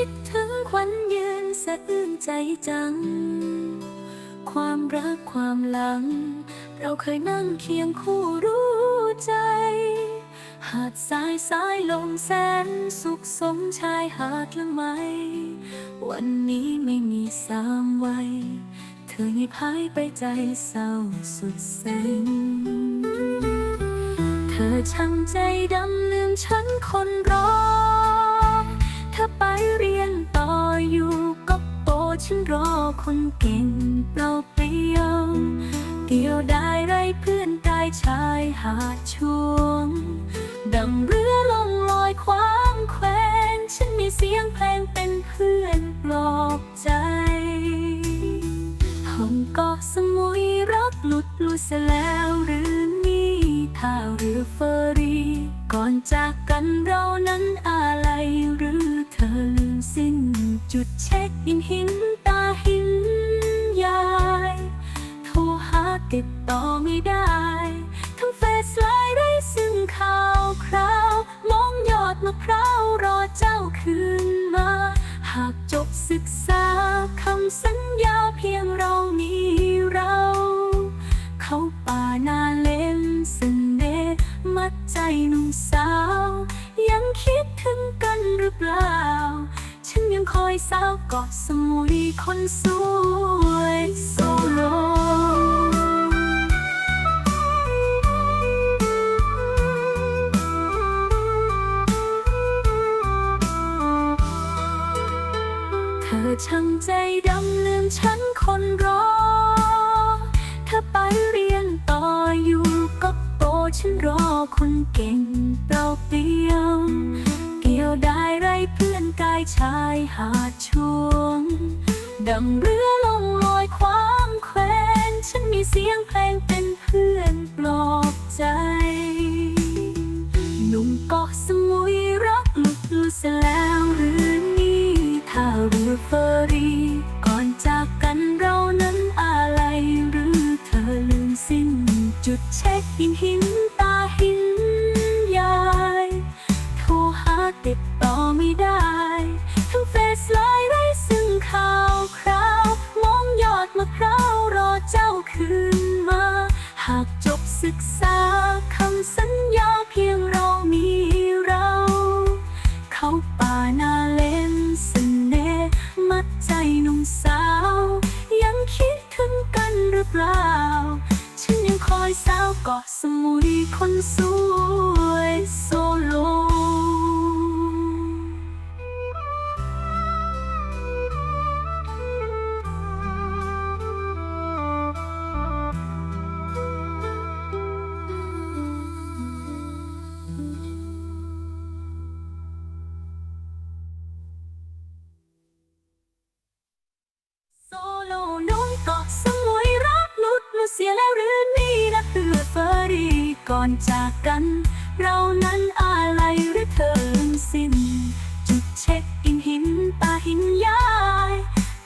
คิดถึงค่ำเย็นสะอื้นใจจัง ความรักความหลัง เราเคยนั่งเคียงคู่รู้ใจ หาดทรายสายลมแสนสุขสมชายหาดละไม วันนี้ไม่มีสามวัย เธอให้พายไปใจเศร้าสุดเซ็งเธอช่างใจดำลืมฉันคนรอ เธอไปเรียนต่ออยู่ก็โตฉันรอคนเก่งเปล่าเปลี่ยวเดียวได้ไรเพื่อนกายชายหาดช่วงดังเรือลงลอยคว้างแควนฉันมีเสียงเพลงเป็นเพื่อนปลอบใจห้องเกาะสมุยรักหลุดลุยเสแล้วหรือนี่ท่าเรือเฟอร์รี่ ก่อนจากกันเรานั้นอะไรหรือ สิ้น จุดเช็คอินหินตาหินยาย โทรหาติดต่อไม่ได้ ทั้งเฟซไลน์ได้ซึ่งข่าวคราว มองยอดมะพร้าวรอเจ้าคืนมา หากจบศึกษาคำสัญญาเพียงเรามีเรา เขาป่านาเล่นเสน่ห์มัดใจหนุ่มสาว ยังคิดถึงกันหรือเปล่า ยังคอยสาวเกาะสมุยคนสวยโซโลเธอช่างใจดำลืมฉันคนรอ เธอไปเรียนต่ออยู่ก็โตฉันรอคนเก่ง ชายหาดช่วง ดังเรือลงลอยความแควนฉันมีเสียงเพลงเป็นเพื่อนปลอบใจ หนุ่มเกาะสมุยรักลุกลุยเสียแล คืนมา หากจบศึกษาคำสัญญาเพียงเรามีเรา เขาป่านาเล่นเสน่ห์มัดใจหนุ่มสาว ยังคิดถึงกันหรือเปล่า ฉันยังคอยสาวเกาะสมุยคนสวย อนจากกัน เรานั้นอะไรหรือเธอลืมสิ้น จุดเช็คอินหินตาหินยาย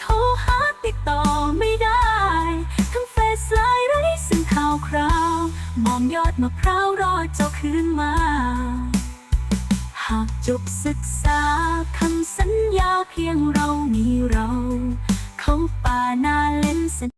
โทรหาติดต่อไม่ได้ ทั้งเฟซไลน์ไร้ซึ่งข่าวคราว มองยอดมะพร้าวรอเจ้าคืนมา หากจบศึกษาคำสัญญาเพียงเรามีเรา เขาป่านาเล่นเส